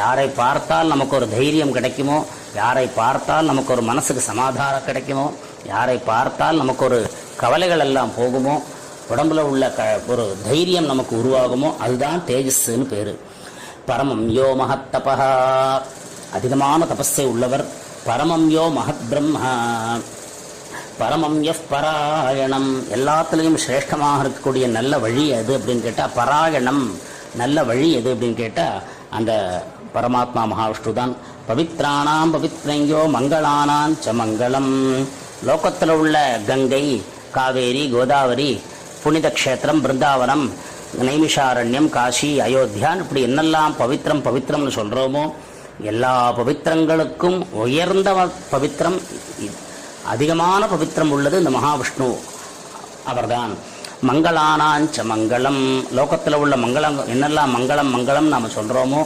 யாரை பார்த்தால் நமக்கு ஒரு தைரியம் கிடைக்குமோ யாரை பார்த்தால் நமக்கு ஒரு மனசுக்கு சமாதானம் கிடைக்குமோ யாரை பார்த்தால் நமக்கு ஒரு கவலைகள் எல்லாம் போகுமோ உடம்புல உள்ள க ஒரு தைரியம் நமக்கு உருவாகுமோ அதுதான் தேஜஸ்ன்னு பேர். பரமம் யோ மகத்தபா அதிகமான தபஸை உள்ளவர் பரமம் யோ மகத் பிரம்மா. பரமம் எஃப் பராயணம். எல்லாத்துலேயும் சிரேஷ்டமாக இருக்கக்கூடிய நல்ல வழி எது அப்படின்னு கேட்டால் பராயணம். நல்ல வழி எது அப்படின்னு கேட்டால் அந்த பரமாத்மா மகாவிஷ்ணு தான் பவித்ராணாம் பவித்ரங்கோ மங்களானாம் ச மங்களம். லோகத்தில் உள்ள கங்கை காவேரி கோதாவரி புனித க்ஷேத்திரம் பிருந்தாவனம் நைமிஷாரண்யம் காஷி அயோத்தியான் இப்படி என்னெல்லாம் பவித்திரம் பவித்திரம்னு சொல்கிறோமோ எல்லா பவித்திரங்களுக்கும் உயர்ந்த பவித்திரம் அதிகமான பவித்திரம் உள்ளது இந்த மகாவிஷ்ணு அவர்தான். மங்களானாஞ்ச மங்களம். லோகத்தில் உள்ள மங்களம் என்னெல்லாம் மங்களம் மங்களம் நாம் சொல்கிறோமோ